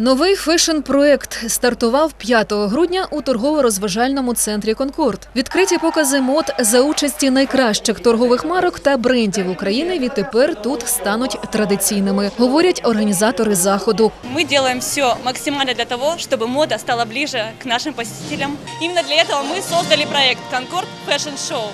Новий фешн-проект стартував 5 грудня у торгово-розважальному центрі Конкорд. Відкриті покази мод за участі найкращих торгових марок та брендів України відтепер тут стануть традиційними, говорять організатори заходу. Мы делаем все максимально для того, чтобы мода стала ближе к нашим посетителям. Именно для этого мы создали проект Concord Fashion Show.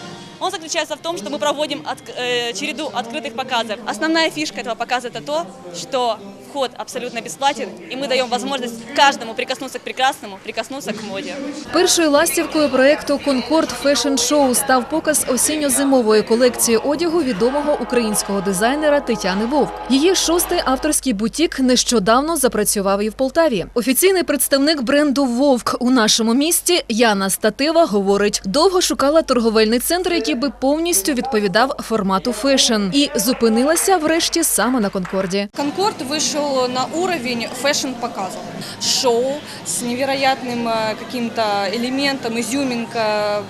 Он заключается в том, что мы проводим от- э, череду открытых показов. Основная фишка этого показа это то, что вход абсолютно бесплатен, и мы даем возможность каждому прикоснуться к прекрасному, прикоснуться к моде. Першою ластівкою проекту Конкорд Фешн Шоу став показ осінньо-зимової колекції одягу відомого українського дизайнера Тетяни Вовк. Її шостий авторський бутік нещодавно запрацював і в Полтаві. Офіційний представник бренду Вовк у нашому місті Яна Статива говорить: довго шукала торговельний центр, який би повністю відповідав формату фешн, і зупинилася врешті саме на Конкорді. Конкорд вышел на уровень фэшн-показов. Шоу с невероятным э, каким-то элементом, изюминка,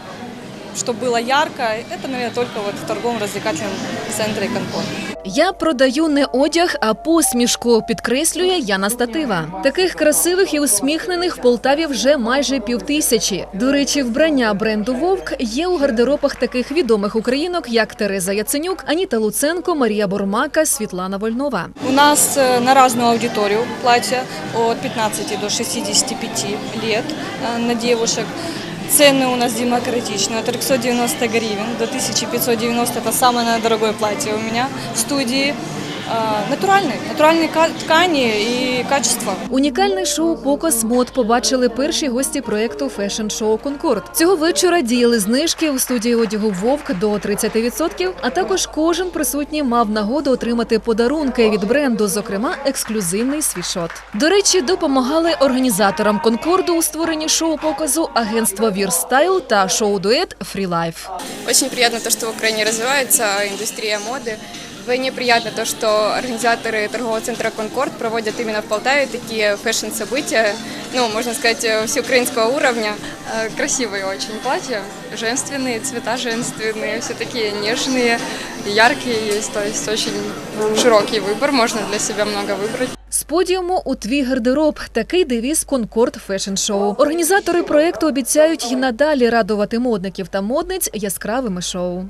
что было ярко. Это, наверное, только вот в торговом-развлекательном центре Конкорд. Я продаю не одяг, а посмішку, підкреслює Яна Статива. Таких красивих і усміхнених в Полтаві вже майже півтисячі. До речі, вбрання бренду Вовк є у гардеробах таких відомих українок, як Тереза Яценюк, Аніта Луценко, Марія Бормака, Світлана Вольнова. У нас э, на разную аудиторию платья от 15 до 65 лет э, на девушек. Цены у нас демократичные, от 390 гривен до 1590. Это самое наверное, дорогое платье у меня в студии. Э, Натуральные, натуральные ка- ткани и качество. Унікальний шоу-показ мод побачили перші гості проекту фешн-шоу Конкорд. Цього вечора діяли знижки у студії одягу Вовк до 30%, а також кожен присутній мав нагоду отримати подарунки від бренду, зокрема ексклюзивний свішот. До речі, допомагали організаторам Конкорду у створенні шоу-показу агентство Вірстайл та шоу-дует Фрілайф. Очень приятно то, что в Украине развивается индустрия моды. Вдвойне приятно то, что организаторы торгового центра «Конкорд» проводят именно в Полтаве такие фэшн-события, ну, можно сказать, э, всеукраинского уровня. Э, Красивые очень платья, женственные, цвета женственные, все такие нежные, яркие есть, то есть очень широкий выбор, можно для себя много выбрать. З подіуму у твій гардероб такий девіз Конкорд Фешн Шоу. Організатори проекту обіцяють й надалі радувати модників та модниць яскравими шоу.